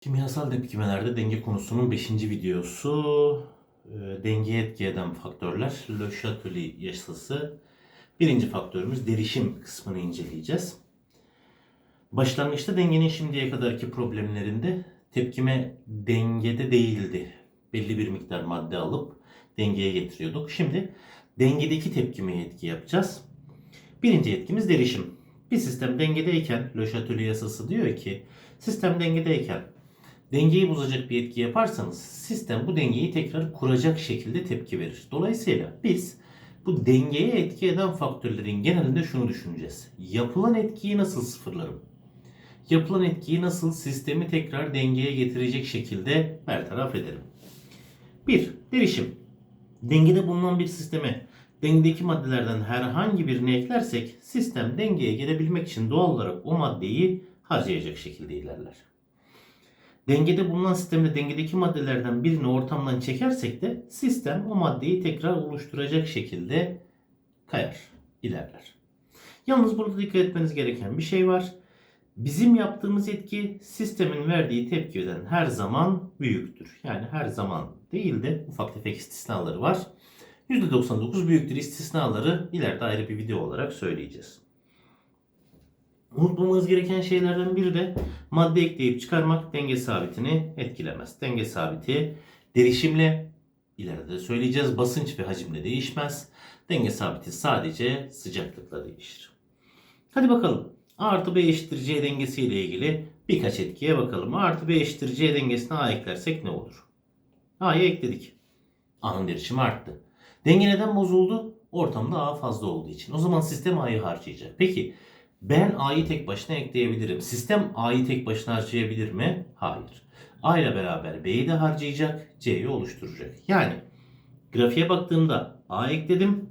Kimyasal tepkimelerde denge konusunun 5. videosu. E, etki eden faktörler. Le Chatelier yasası. Birinci faktörümüz derişim kısmını inceleyeceğiz. Başlangıçta dengenin şimdiye kadarki problemlerinde tepkime dengede değildi. Belli bir miktar madde alıp dengeye getiriyorduk. Şimdi dengedeki tepkimeye etki yapacağız. Birinci etkimiz derişim. Bir sistem dengedeyken Le Chatelier yasası diyor ki sistem dengedeyken dengeyi bozacak bir etki yaparsanız sistem bu dengeyi tekrar kuracak şekilde tepki verir. Dolayısıyla biz bu dengeye etki eden faktörlerin genelinde şunu düşüneceğiz. Yapılan etkiyi nasıl sıfırlarım? Yapılan etkiyi nasıl sistemi tekrar dengeye getirecek şekilde bertaraf ederim? 1. Derişim. Dengede bulunan bir sisteme dengedeki maddelerden herhangi birini eklersek sistem dengeye gelebilmek için doğal olarak o maddeyi harcayacak şekilde ilerler. Dengede bulunan sistemde dengedeki maddelerden birini ortamdan çekersek de sistem o maddeyi tekrar oluşturacak şekilde kayar, ilerler. Yalnız burada dikkat etmeniz gereken bir şey var. Bizim yaptığımız etki sistemin verdiği tepkiden her zaman büyüktür. Yani her zaman değil de ufak tefek istisnaları var. %99 büyüktür istisnaları ileride ayrı bir video olarak söyleyeceğiz. Unutmamamız gereken şeylerden biri de madde ekleyip çıkarmak denge sabitini etkilemez. Denge sabiti derişimle ileride de söyleyeceğiz basınç ve hacimle değişmez. Denge sabiti sadece sıcaklıkla değişir. Hadi bakalım. A artı B eşittir C dengesi ile ilgili birkaç etkiye bakalım. A artı B eşittir C dengesine A eklersek ne olur? A'yı ekledik. A'nın derişimi arttı. Denge neden bozuldu? Ortamda A fazla olduğu için. O zaman sistem A'yı harcayacak. Peki ben A'yı tek başına ekleyebilirim. Sistem A'yı tek başına harcayabilir mi? Hayır. A ile beraber B'yi de harcayacak, C'yi oluşturacak. Yani grafiğe baktığımda A ekledim.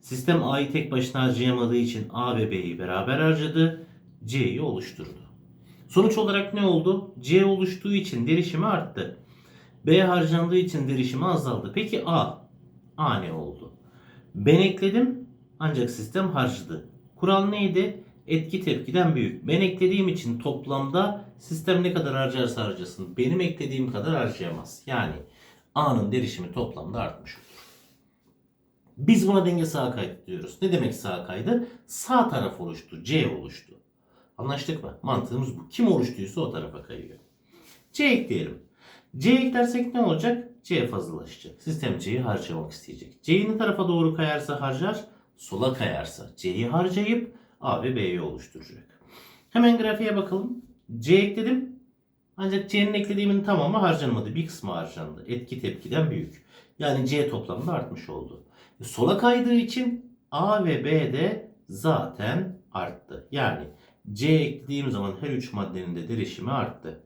Sistem A'yı tek başına harcayamadığı için A ve B'yi beraber harcadı. C'yi oluşturdu. Sonuç olarak ne oldu? C oluştuğu için derişimi arttı. B harcandığı için derişimi azaldı. Peki A? A ne oldu? Ben ekledim ancak sistem harcadı. Kural neydi? Etki tepkiden büyük. Ben eklediğim için toplamda sistem ne kadar harcarsa harcasın benim eklediğim kadar harcayamaz. Yani A'nın derişimi toplamda artmış olur. Biz buna denge sağ kaydı diyoruz. Ne demek sağ kaydı? Sağ taraf oluştu. C oluştu. Anlaştık mı? Mantığımız bu. Kim oluştuysa o tarafa kayıyor. C ekleyelim. C eklersek ne olacak? C fazlalaşacak. Sistem C'yi harcamak isteyecek. C'yi ne tarafa doğru kayarsa harcar, sola kayarsa C'yi harcayıp A ve B'yi oluşturacak. Hemen grafiğe bakalım. C ekledim. Ancak C'nin eklediğimin tamamı harcanmadı. Bir kısmı harcandı. Etki tepkiden büyük. Yani C toplamda artmış oldu. E, Sola kaydığı için A ve B de zaten arttı. Yani C eklediğim zaman her üç maddenin de derişimi arttı.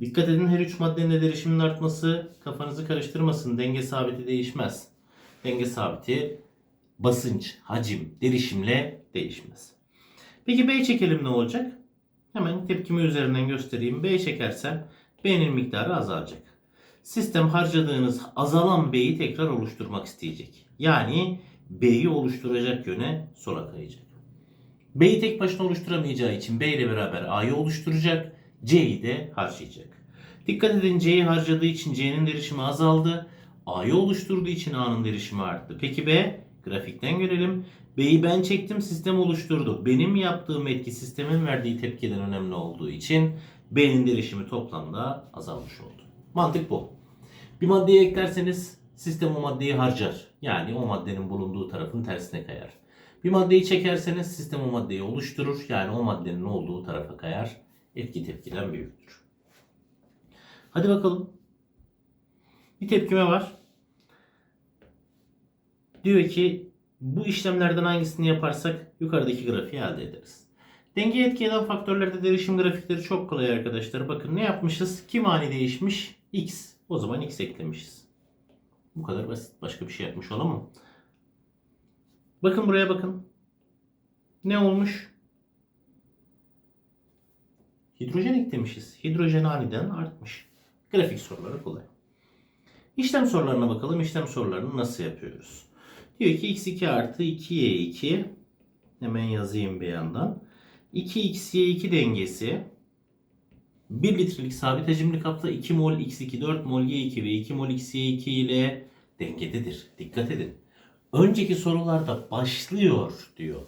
Dikkat edin her üç maddenin de derişiminin artması kafanızı karıştırmasın. Denge sabiti değişmez. Denge sabiti basınç, hacim, derişimle değişmez. Peki B çekelim ne olacak? Hemen tepkimi üzerinden göstereyim. B çekersem B'nin miktarı azalacak. Sistem harcadığınız azalan B'yi tekrar oluşturmak isteyecek. Yani B'yi oluşturacak yöne sola kayacak. B'yi tek başına oluşturamayacağı için B ile beraber A'yı oluşturacak. C'yi de harcayacak. Dikkat edin C'yi harcadığı için C'nin derişimi azaldı. A'yı oluşturduğu için A'nın derişimi arttı. Peki B? Grafikten görelim. B'yi ben çektim sistem oluşturdu. Benim yaptığım etki sistemin verdiği tepkiden önemli olduğu için B'nin derişimi toplamda azalmış oldu. Mantık bu. Bir maddeyi eklerseniz sistem o maddeyi harcar. Yani o maddenin bulunduğu tarafın tersine kayar. Bir maddeyi çekerseniz sistem o maddeyi oluşturur. Yani o maddenin olduğu tarafa kayar. Etki tepkiden büyüktür. Hadi bakalım. Bir tepkime var. Diyor ki bu işlemlerden hangisini yaparsak yukarıdaki grafiği elde ederiz. Denge etki eden faktörlerde derişim grafikleri çok kolay arkadaşlar. Bakın ne yapmışız? Kim ani değişmiş? X. O zaman X eklemişiz. Bu kadar basit. Başka bir şey yapmış olamam. Bakın buraya bakın. Ne olmuş? Hidrojen eklemişiz. Hidrojen aniden artmış. Grafik soruları kolay. İşlem sorularına bakalım. İşlem sorularını nasıl yapıyoruz? Diyor ki x2 artı 2y2 hemen yazayım bir yandan. 2xy2 dengesi 1 litrelik sabit hacimli kapta 2 mol x2 4 mol y2 ve 2 mol xy2 ile dengededir. Dikkat edin. Önceki sorularda başlıyor diyor.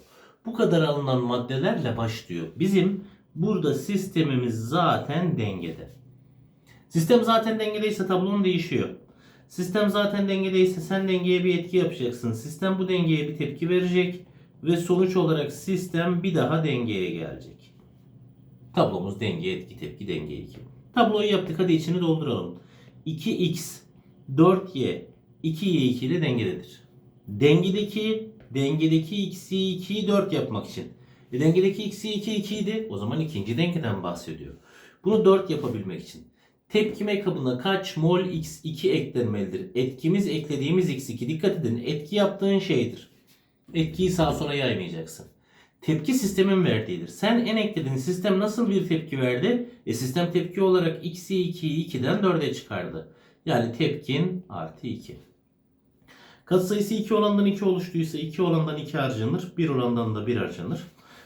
Bu kadar alınan maddelerle başlıyor. Bizim burada sistemimiz zaten dengede. Sistem zaten dengedeyse tablon değişiyor. Sistem zaten dengedeyse sen dengeye bir etki yapacaksın. Sistem bu dengeye bir tepki verecek ve sonuç olarak sistem bir daha dengeye gelecek. Tablomuz denge, etki, tepki, denge 2. Tabloyu yaptık hadi içini dolduralım. 2x, 4y, 2y2 ile dengededir. Dengedeki dengedeki x'i 2'yi 4 yapmak için. E dengedeki x'i 2 2 idi. O zaman ikinci dengeden bahsediyor. Bunu 4 yapabilmek için. Tepkime kabına kaç mol x2 eklenmelidir? Etkimiz eklediğimiz x2. Dikkat edin etki yaptığın şeydir. Etkiyi sağa sola yaymayacaksın. Tepki sistemin verdiğidir. Sen en ekledin sistem nasıl bir tepki verdi? E sistem tepki olarak x'i 2'yi 2'den 4'e çıkardı. Yani tepkin artı 2. Katsayısı 2 olandan 2 oluştuysa 2 olandan 2 harcanır. 1 olandan da 1 harcanır.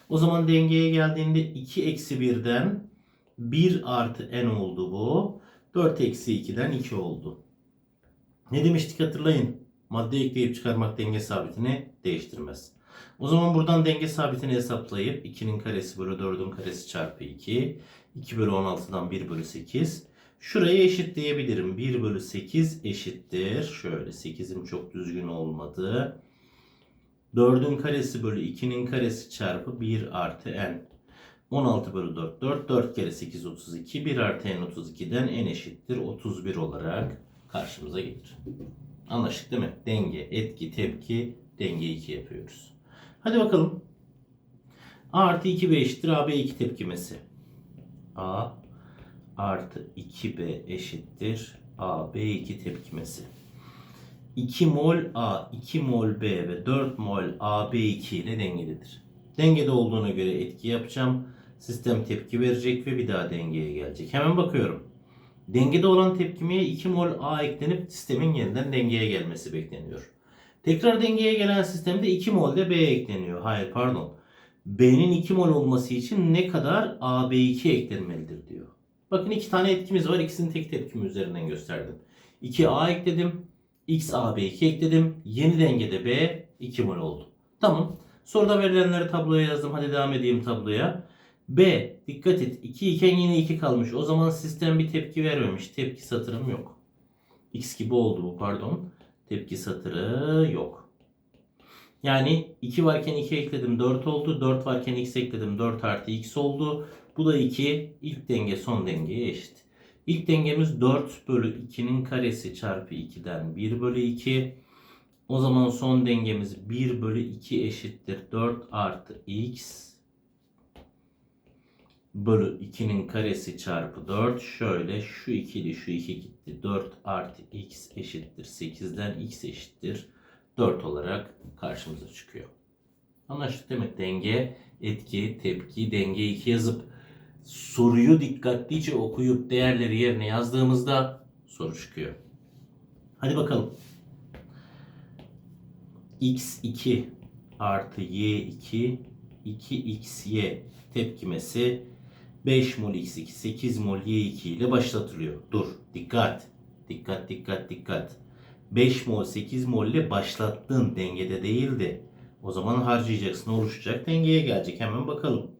O zaman dengeye geldiğinde 2 eksi 1'den 1 artı n oldu bu. 4 eksi 2'den 2 oldu. Ne demiştik hatırlayın. Madde ekleyip çıkarmak denge sabitini değiştirmez. O zaman buradan denge sabitini hesaplayıp 2'nin karesi bölü 4'ün karesi çarpı 2. 2 bölü 16'dan 1 bölü 8. Şurayı eşitleyebilirim. 1 bölü 8 eşittir. Şöyle 8'im çok düzgün olmadı. 4'ün karesi bölü 2'nin karesi çarpı 1 artı n. 16 bölü 4 4. 4 kere 8 32. 1 artı n 32'den n eşittir 31 olarak karşımıza gelir. Anlaştık değil mi? Denge, etki, tepki, denge 2 yapıyoruz. Hadi bakalım. A artı 2B eşittir AB2 tepkimesi. A artı 2B eşittir AB2 tepkimesi. 2 mol A, 2 mol B ve 4 mol AB2 ile dengededir. Dengede olduğuna göre etki yapacağım. Sistem tepki verecek ve bir daha dengeye gelecek. Hemen bakıyorum. Dengede olan tepkimeye 2 mol A eklenip sistemin yeniden dengeye gelmesi bekleniyor. Tekrar dengeye gelen sistemde 2 mol de B ekleniyor. Hayır pardon. B'nin 2 mol olması için ne kadar AB2 eklenmelidir diyor. Bakın iki tane etkimiz var. İkisini tek tepkimi üzerinden gösterdim. 2A ekledim. X AB2 ekledim. Yeni dengede B 2 mol oldu. Tamam. Soruda verilenleri tabloya yazdım. Hadi devam edeyim tabloya. B dikkat et 2 iken yine 2 kalmış. O zaman sistem bir tepki vermemiş. Tepki satırım yok. X gibi oldu bu pardon. Tepki satırı yok. Yani 2 varken 2 ekledim 4 oldu. 4 varken x ekledim 4 artı x oldu. Bu da 2. İlk denge son dengeye eşit. İlk dengemiz 4 bölü 2'nin karesi çarpı 2'den 1 bölü 2. O zaman son dengemiz 1 bölü 2 eşittir 4 artı x bölü 2'nin karesi çarpı 4. Şöyle şu ikili şu 2 gitti. 4 artı x eşittir 8'den x eşittir 4 olarak karşımıza çıkıyor. Anlaştık demek denge, etki, tepki, denge 2 yazıp soruyu dikkatlice okuyup değerleri yerine yazdığımızda soru çıkıyor. Hadi bakalım. x2 artı y2 2xy tepkimesi 5 mol x2 8 mol y2 ile başlatılıyor. Dur dikkat dikkat dikkat dikkat. 5 mol 8 mol ile başlattın dengede değildi. O zaman harcayacaksın oluşacak dengeye gelecek hemen bakalım.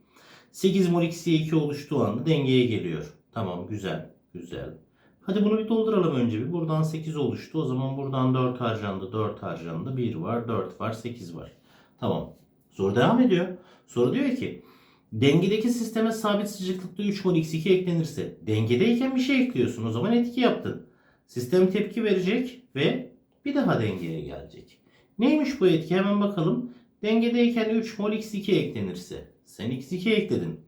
8 mol xy2 oluştuğu anda dengeye geliyor. Tamam güzel güzel. Hadi bunu bir dolduralım önce bir. Buradan 8 oluştu. O zaman buradan 4 harcandı. 4 harcandı. 1 var, 4 var, 8 var. Tamam. Soru devam ediyor. Soru diyor ki dengedeki sisteme sabit sıcaklıkta 3 mol x2 eklenirse dengedeyken bir şey ekliyorsun. O zaman etki yaptın. Sistem tepki verecek ve bir daha dengeye gelecek. Neymiş bu etki? Hemen bakalım. Dengedeyken 3 mol x2 eklenirse sen x2 ekledin.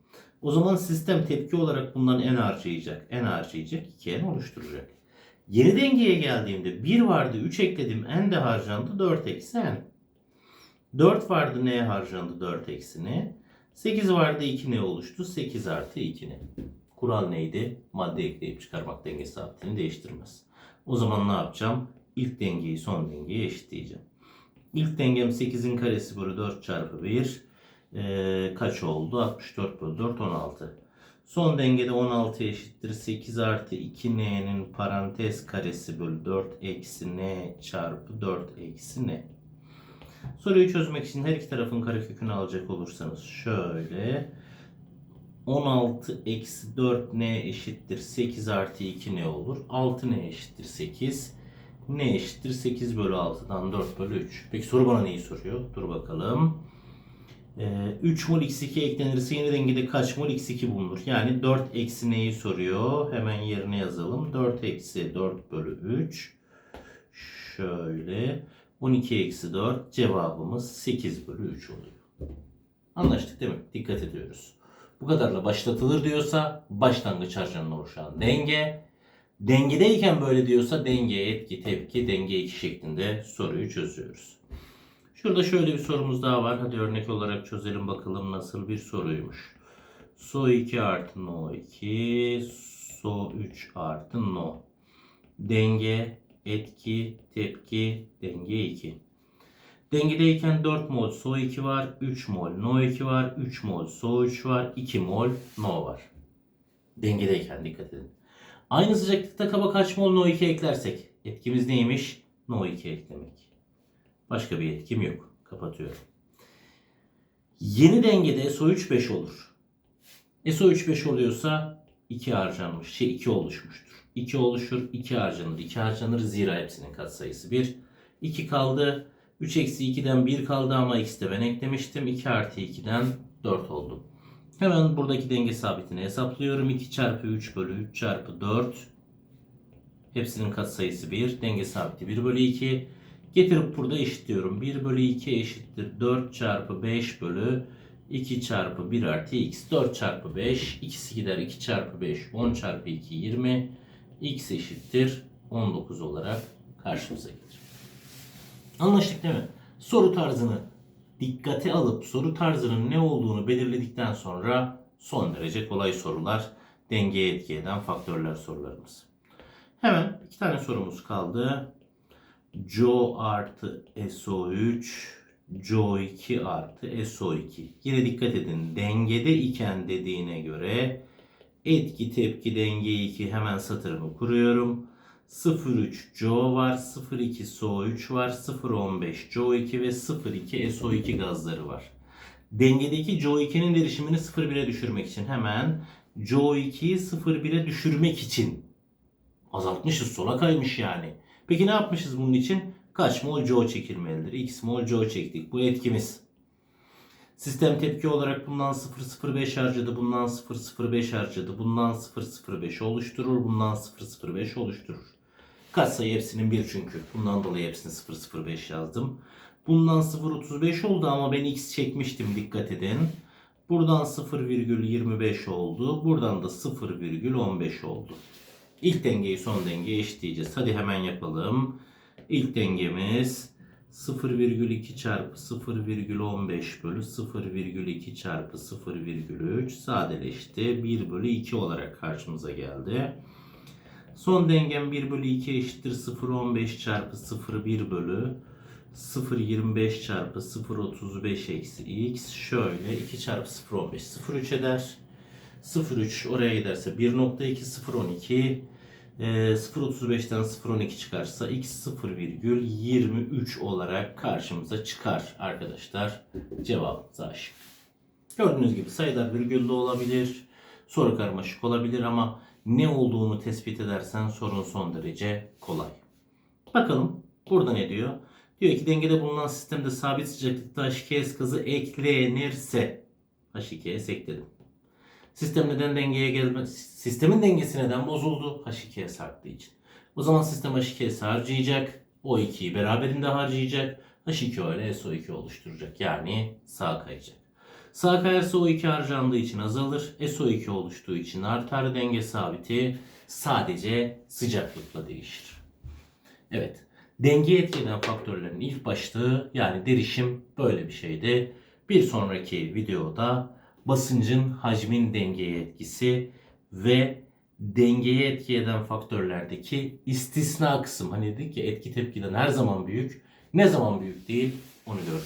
O zaman sistem tepki olarak bundan n harcayacak. N harcayacak. 2n oluşturacak. Yeni dengeye geldiğimde 1 vardı 3 ekledim. N de harcandı 4 eksi n. 4 vardı n harcandı 4 eksi n. 8 vardı 2 ne oluştu? 8 artı 2 ne? Kural neydi? Madde ekleyip çıkarmak denge sabitini değiştirmez. O zaman ne yapacağım? İlk dengeyi son dengeye eşitleyeceğim. İlk dengem 8'in karesi bölü 4 çarpı 1. Ee, kaç oldu? 64 bölü 4 16. Son dengede 16 eşittir 8 artı 2n'nin parantez karesi bölü 4 eksi n çarpı 4 eksi n. Soruyu çözmek için her iki tarafın karekökünü alacak olursanız şöyle 16 eksi 4n eşittir 8 artı 2n olur. 6n eşittir 8. n eşittir 8 bölü 6'dan 4 bölü 3. Peki soru bana neyi soruyor? Dur bakalım. Ee, 3 mol x2 eklenirse yeni dengede kaç mol x2 bulunur? Yani 4 eksi n'yi soruyor. Hemen yerine yazalım. 4 eksi 4 bölü 3. Şöyle. 12 eksi 4 cevabımız 8 bölü 3 oluyor. Anlaştık değil mi? Dikkat ediyoruz. Bu kadarla başlatılır diyorsa başlangıç harcanın oluşan denge. Dengedeyken böyle diyorsa denge, etki, tepki, denge 2 şeklinde soruyu çözüyoruz. Şurada şöyle bir sorumuz daha var. Hadi örnek olarak çözelim bakalım nasıl bir soruymuş. So 2 artı no 2, so 3 artı no. Denge, etki, tepki, denge 2. Dengedeyken 4 mol SO2 var, 3 mol NO2 var, 3 mol SO3 var, 2 mol NO var. Dengedeyken dikkat edin. Aynı sıcaklıkta kaba kaç mol NO2 eklersek etkimiz neymiş? NO2 eklemek. Başka bir etkim yok. Kapatıyorum. Yeni dengede SO3 5 olur. E SO3 5 oluyorsa 2 harcanmış. Şey 2 oluşmuştur. 2 oluşur, 2 harcanır. 2 harcanır zira hepsinin katsayısı 1. 2 kaldı. 3 eksi 2'den 1 kaldı ama x'i de ben eklemiştim. 2 artı 2'den 4 oldu. Hemen buradaki denge sabitini hesaplıyorum. 2 çarpı 3 bölü 3 çarpı 4. Hepsinin katsayısı 1. Denge sabiti 1 bölü 2. Getirip burada eşitliyorum. 1 bölü 2 eşittir 4 çarpı 5 bölü 2 çarpı 1 artı x. 4 çarpı 5. ikisi gider 2 çarpı 5. 10 çarpı 2 20. x eşittir 19 olarak karşımıza gelir. Anlaştık değil mi? Soru tarzını dikkate alıp soru tarzının ne olduğunu belirledikten sonra son derece kolay sorular, dengeye etki eden faktörler sorularımız. Hemen iki tane sorumuz kaldı. CO artı SO3, CO2 artı SO2. Yine dikkat edin dengede iken dediğine göre etki tepki denge 2 hemen satırımı kuruyorum. 0,3 CO var, 0,2 SO3 var, 0,15 CO2 ve 0,2 SO2 gazları var. Dengedeki CO2'nin derişimini 0,1'e düşürmek için hemen CO2'yi 0,1'e düşürmek için azaltmışız, sola kaymış yani. Peki ne yapmışız bunun için? Kaç mol CO çekilmelidir? X mol CO çektik. Bu etkimiz. Sistem tepki olarak bundan 0,05 harcadı, bundan 0,05 harcadı, bundan 0,05 oluşturur, bundan 0,05 oluşturur. Katsayı hepsinin 1 çünkü. Bundan dolayı hepsini 0,05 yazdım. Bundan 0,35 oldu ama ben x çekmiştim dikkat edin. Buradan 0,25 oldu. Buradan da 0,15 oldu. İlk dengeyi son dengeye eşitleyeceğiz. Hadi hemen yapalım. İlk dengemiz 0,2 çarpı 0,15 bölü 0,2 çarpı 0,3 sadeleşti. 1 bölü 2 olarak karşımıza geldi. Son dengem 1 bölü 2 eşittir 0,15 çarpı 0,1 bölü 0,25 çarpı 0,35 eksi x. Şöyle 2 çarpı 0,15 0,3 eder. 0,3 oraya giderse 1,2 0,12 e, 0.35'ten 0.12 çıkarsa x 0,23 olarak karşımıza çıkar arkadaşlar. Cevabımız aşık. Gördüğünüz gibi sayılar virgül de olabilir. Soru karmaşık olabilir ama ne olduğunu tespit edersen sorun son derece kolay. Bakalım burada ne diyor? Diyor ki dengede bulunan sistemde sabit sıcaklıkta H2S gazı eklenirse H2S ekledim. Sistem neden dengeye gelme, sistemin dengesi neden bozuldu? H2S arttığı için. O zaman sistem H2S harcayacak. O2'yi beraberinde harcayacak. H2O ile SO2 oluşturacak. Yani sağ kayacak. Sağ kayarsa O2 harcandığı için azalır. SO2 oluştuğu için artar. Denge sabiti sadece sıcaklıkla değişir. Evet. Denge etkileyen faktörlerin ilk başlığı yani derişim böyle bir şeydi. Bir sonraki videoda basıncın hacmin dengeye etkisi ve dengeye etki eden faktörlerdeki istisna kısım. Hani dedik ki etki tepkiden her zaman büyük. Ne zaman büyük değil onu göreceğiz.